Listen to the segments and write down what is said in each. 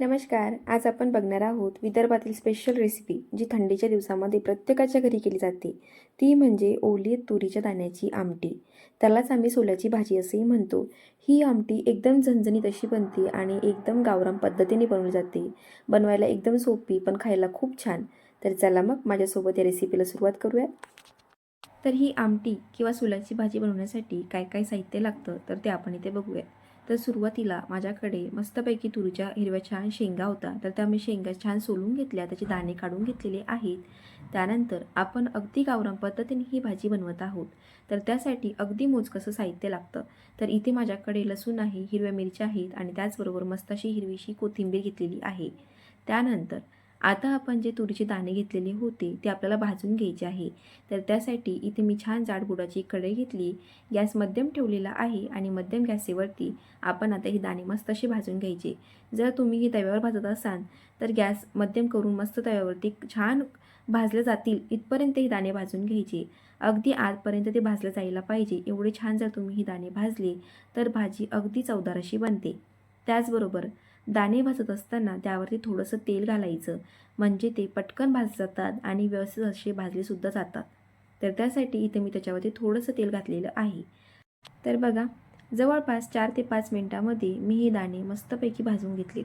नमस्कार आज आपण बघणार आहोत विदर्भातील स्पेशल रेसिपी जी थंडीच्या दिवसामध्ये प्रत्येकाच्या घरी केली जाते. ती म्हणजे ओली तुरीच्या दाण्याची आमटी. त्यालाच आम्ही सोल्याची भाजी असेही म्हणतो. ही आमटी एकदम झणझणीत अशी बनते आणि एकदम गावराम पद्धतीने बनवली जाते. बनवायला एकदम सोपी पण खायला खूप छान. तर चला मग माझ्यासोबत या रेसिपीला सुरुवात करूयात तर ही आमटी किंवा सोल्याची भाजी बनवण्यासाठी काय काय साहित्य लागतं तर ते आपण इथे बघूया. तर सुरुवातीला माझ्याकडे मस्तपैकी तुरीच्या हिरव्या छान शेंगा होता. तर त्या मी शेंगा छान सोलून घेतल्या. त्याचे दाणे काढून घेतलेले आहेत. त्यानंतर आपण अगदी गावरान पद्धतीने ही भाजी बनवत आहोत. तर त्यासाठी अगदी मोजकसं साहित्य लागतं. तर इथे माझ्याकडे लसूण आहे हिरव्या मिरच्या आहेत आणि त्याचबरोबर मस्त अशी हिरवीशी कोथिंबीर घेतलेली आहे. त्यानंतर आता आपण जे तुरीचे दाणे घेतलेले होते ते आपल्याला भाजून घ्यायचे आहे. तर त्यासाठी इथे मी छान जाड बुडाची कढई घेतली. गॅस मध्यम ठेवलेला आहे आणि मध्यम गॅसेवरती आपण आता ही दाणे मस्त असे भाजून घ्यायचे. जर तुम्ही ही तव्यावर भाजत असाल तर गॅस मध्यम करून मस्त तव्यावरती छान भाजले जातील इथपर्यंत ही दाणे भाजून घ्यायचे. अगदी आतपर्यंत ते भाजलं जायला पाहिजे. एवढे छान जर तुम्ही ही दाणे भाजले तर भाजी अगदी चवदार अशी बनते. त्याचबरोबर दाणे भाजत असताना त्यावरती थोडंसं तेल घालायचं. म्हणजे ते पटकन भाजले जातात आणि व्यवस्थित असे भाजलेसुद्धा जातात. तर त्यासाठी इथे मी त्याच्यावरती थोडंसं तेल घातलेलं आहे. तर बघा जवळपास चार ते पाच मिनटामध्ये मी हे दाणे मस्तपैकी भाजून घेतले.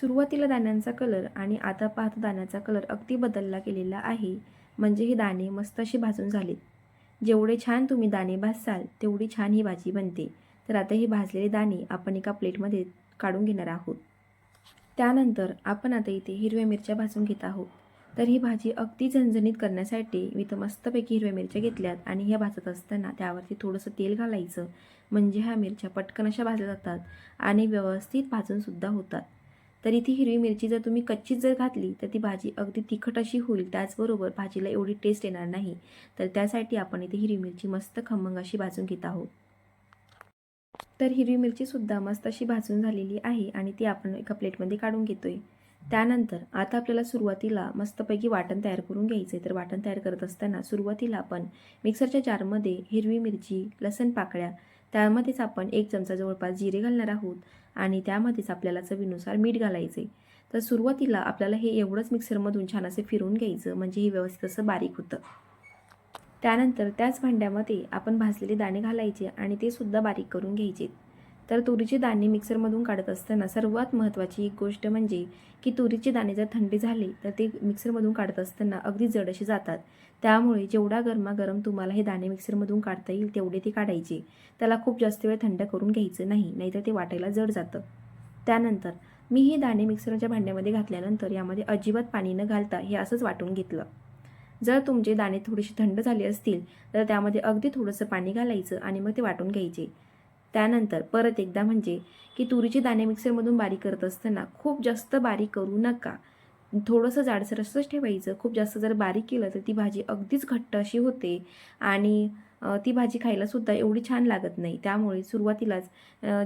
सुरुवातीला दाण्यांचा कलर आणि आता पाहता दाण्याचा कलर अगदी बदलला गेलेला आहे. म्हणजे हे दाणे मस्त असे भाजून झालेत. जेवढे छान तुम्ही दाणे भाजसाल तेवढी छान ही भाजी बनते. तर आता हे भाजलेले दाणे आपण एका प्लेटमध्ये काढून घेणार आहोत. त्यानंतर आपण आता इथे हिरव्या मिरच्या भाजून घेत आहोत. तर ही भाजी अगदी झणझणीत करण्यासाठी मी तर मस्तपैकी हिरव्या मिरच्या घेतल्यात आणि ह्या भाजत असताना त्यावरती थोडंसं तेल घालायचं. म्हणजे ह्या मिरच्या पटकन अशा भाजल्या जातात आणि व्यवस्थित भाजूनसुद्धा होतात. तर इथे हिरवी मिरची जर तुम्ही कच्चीच जर घातली तर ती भाजी अगदी तिखट अशी होईल. त्याचबरोबर भाजीला एवढी टेस्ट येणार नाही. तर त्यासाठी आपण इथे हिरवी मिरची मस्त खमंग अशी भाजून घेत आहोत. तर हिरवी मिरचीसुद्धा मस्त अशी भाजून झालेली आहे आणि ती आपण एका प्लेटमध्ये काढून घेतोय. त्यानंतर आता आपल्याला सुरुवातीला मस्तपैकी वाटण तयार करून घ्यायचं आहे तर वाटण तयार करत असताना सुरुवातीला आपण मिक्सरच्या जारमध्ये हिरवी मिरची लसण पाकळ्या त्यामध्येच आपण एक चमचा जवळपास जिरे घालणार आहोत आणि त्यामध्येच आपल्याला चवीनुसार मीठ घालायचे तर सुरुवातीला आपल्याला हे एवढंच मिक्सरमधून छान असे फिरून घ्यायचं म्हणजे हे व्यवस्थित असं बारीक होतं. त्यानंतर त्याच भांड्यामध्ये आपण भाजलेले दाणे घालायचे आणि ते सुद्धा बारीक करून घ्यायचे. तर तुरीचे दाणे मिक्सरमधून काढत असताना सर्वात महत्त्वाची एक गोष्ट म्हणजे की तुरीचे दाणे जर थंडी झाले तर ते मिक्सरमधून काढत असताना अगदी जड असे जातात. त्यामुळे जेवढा गरमागरम तुम्हाला हे दाणे मिक्सरमधून काढता येईल तेवढे ते काढायचे. त्याला खूप जास्त वेळ थंड करून घ्यायचं नाही नाहीतर ते वाटायला जड जातं. त्यानंतर मी हे दाणे मिक्सरच्या भांड्यामध्ये घातल्यानंतर यामध्ये अजिबात पाणी न घालता हे असंच वाटून घेतलं. जर तुमचे दाणे थोडेसे थंड झाले असतील तर त्यामध्ये अगदी थोडंसं पाणी घालायचं आणि मग ते वाटून घ्यायचे. त्यानंतर परत एकदा म्हणजे की तुरीचे दाणे मिक्सरमधून बारीक करत असताना खूप जास्त बारीक करू नका. थोडंसं जाडसर असंच ठेवायचं. खूप जास्त जर बारीक केलं तर ती भाजी अगदीच घट्ट अशी होते आणि ती भाजी खायलासुद्धा एवढी छान लागत नाही. त्यामुळे सुरुवातीलाच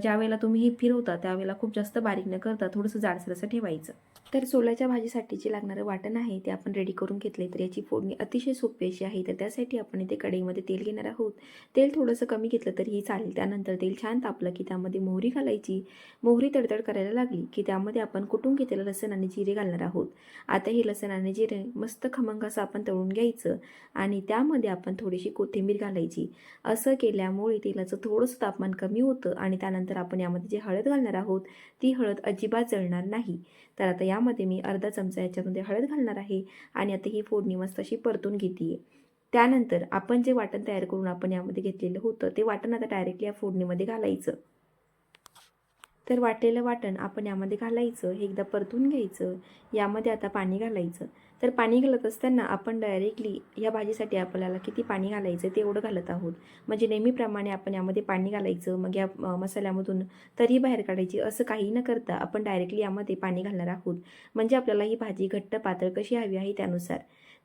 ज्यावेळेला तुम्ही हे फिरवता त्यावेळेला खूप जास्त बारीक न करता थोडंसं जाडसर असं ठेवायचं. तर सोलाच्या भाजीसाठी जे लागणारं वाटण आहे ते आपण रेडी करून घेतले तर याची फोडणी अतिशय सोपी अशी आहे. तर त्यासाठी आपण इथे कढईमध्ये तेल घेणार आहोत. तेल थोडंसं कमी घेतलं तरीही चालेल. त्यानंतर तेल छान तापलं की त्यामध्ये मोहरी घालायची. मोहरी तडतड करायला लागली की त्यामध्ये आपण कुटून घेतलेलं लसण आणि जिरे घालणार आहोत. आता हे लसण आणि जिरे मस्त खमंग असं आपण तळून घ्यायचं आणि त्यामध्ये आपण थोडीशी कोथिंबीर घालायची. असं केल्यामुळे तेलाचं थोडंसं तापमान कमी होतं आणि त्यानंतर आपण यामध्ये जे हळद घालणार आहोत ती हळद अजिबात जळणार नाही. तर आता यामध्ये मी अर्धा चमचा याच्यामध्ये हळद घालणार आहे आणि आता ही फोडणी मस्त अशी परतून घेते त्यानंतर आपण जे वाटण तयार करून आपण यामध्ये घेतलेलं होतं ते वाटण आता डायरेक्टली या फोडणीमध्ये घालायचं. तर वाटलेलं वाटण आपण यामध्ये घालायचं हे एकदा परतून घ्यायचं यामध्ये आता पाणी घालायचं. तर पाणी घालत असताना आपण डायरेक्टली या भाजीसाठी आपल्याला किती पाणी घालायचं तेवढं घालत आहोत. म्हणजे नेहमीप्रमाणे आपण यामध्ये पाणी घालायचं मग या मसाल्यामधून तरी बाहेर काढायची असं काही न करता आपण डायरेक्टली यामध्ये पाणी घालणार आहोत. म्हणजे आपल्याला ही भाजी घट्ट पातळ कशी हवी आहे त्यानुसार.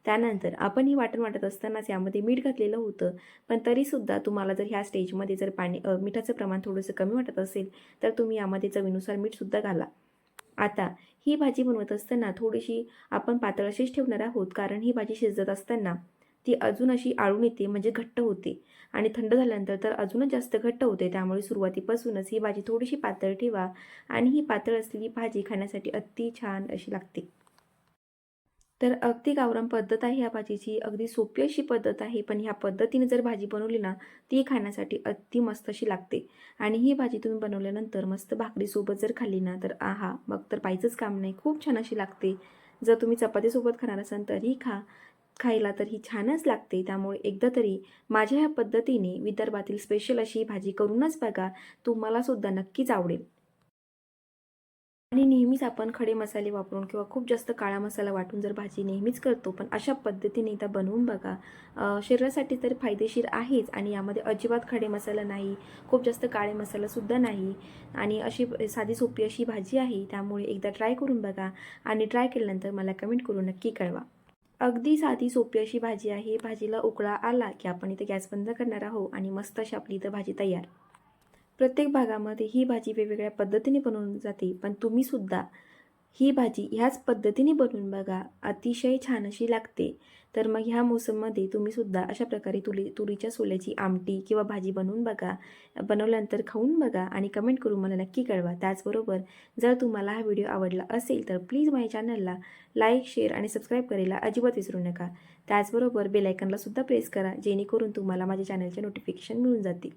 त्यानंतर आपण ही वाटण वाटत असतानाच यामध्ये मीठ घातलेलं होतं. पण तरीसुद्धा तुम्हाला जर ह्या स्टेजमध्ये जर पाणी मिठाचं प्रमाण थोडंसं कमी वाटत असेल तर तुम्ही यामध्ये चवीनुसार मीठसुद्धा घाला. आता ही भाजी बनवत असताना थोडीशी आपण पातळ अशीच ठेवणार आहोत कारण ही भाजी शिजत असताना ती अजून अशी आळून येते म्हणजे घट्ट होते. आणि थंड झाल्यानंतर तर अजूनच जास्त घट्ट होते त्यामुळे सुरुवातीपासूनच ही भाजी थोडीशी पातळ ठेवा. आणि ही पातळ असलेली भाजी खाण्यासाठी अति छान अशी लागते. तर अगदी गावरान पद्धत आहे ह्या भाजीची. अगदी सोपी अशी पद्धत आहे. पण ह्या पद्धतीने जर भाजी बनवली ना ती खाण्यासाठी अति मस्त अशी लागते. आणि ही भाजी तुम्ही बनवल्यानंतर मस्त भाकरीसोबत जर खाल्ली ना तर आहा मग तर पाहिजंच काम नाही. खूप छान अशी लागते. जर तुम्ही चपातीसोबत खाणार असाल तरी खा. खायला तर ही छानच लागते. त्यामुळे एकदा तरी माझ्या ह्या पद्धतीने विदर्भातील स्पेशल अशी भाजी करूनच बघा. तुम्हालासुद्धा नक्कीच आवडेल. आणि नेहमीच आपण खडे मसाले वापरून किंवा खूप जास्त काळा मसाला वाटून जर भाजी नेहमीच करतो पण अशा पद्धतीने एकदा बनवून बघा. शरीरासाठी तर फायदेशीर आहेच आणि यामध्ये अजिबात खडे मसाला नाही खूप जास्त काळे मसालासुद्धा नाही आणि अशी साधी सोपी अशी भाजी आहे त्यामुळे एकदा ट्राय करून बघा आणि ट्राय केल्यानंतर मला कमेंट करून नक्की कळवा. अगदी साधी सोपी अशी भाजी आहे भाजीला उकळा आला की आपण इथे गॅस बंद करणार आहोत आणि मस्त अशी आपली इथं भाजी तयार. प्रत्येक भागामध्ये ही भाजी वेगवेगळ्या पद्धतीने बनवून जाते पण तुम्हीसुद्धा ही भाजी ह्याच पद्धतीने बनवून बघा. अतिशय छान अशी लागते. तर मग ह्या मोसममध्ये तुम्ही सुद्धा अशा प्रकारे तुरी तुरीच्या सोल्याची आमटी किंवा भाजी बनवून बघा. बनवल्यानंतर खाऊन बघा आणि कमेंट करून मला नक्की कळवा. त्याचबरोबर जर तुम्हाला हा व्हिडिओ आवडला असेल तर प्लीज माझ्या चॅनलला लाईक शेअर आणि सबस्क्राईब करायला अजिबात विसरू नका. त्याचबरोबर बेलायकनला सुद्धा प्रेस करा जेणेकरून तुम्हाला माझ्या चॅनलचे नोटिफिकेशन मिळून जातील.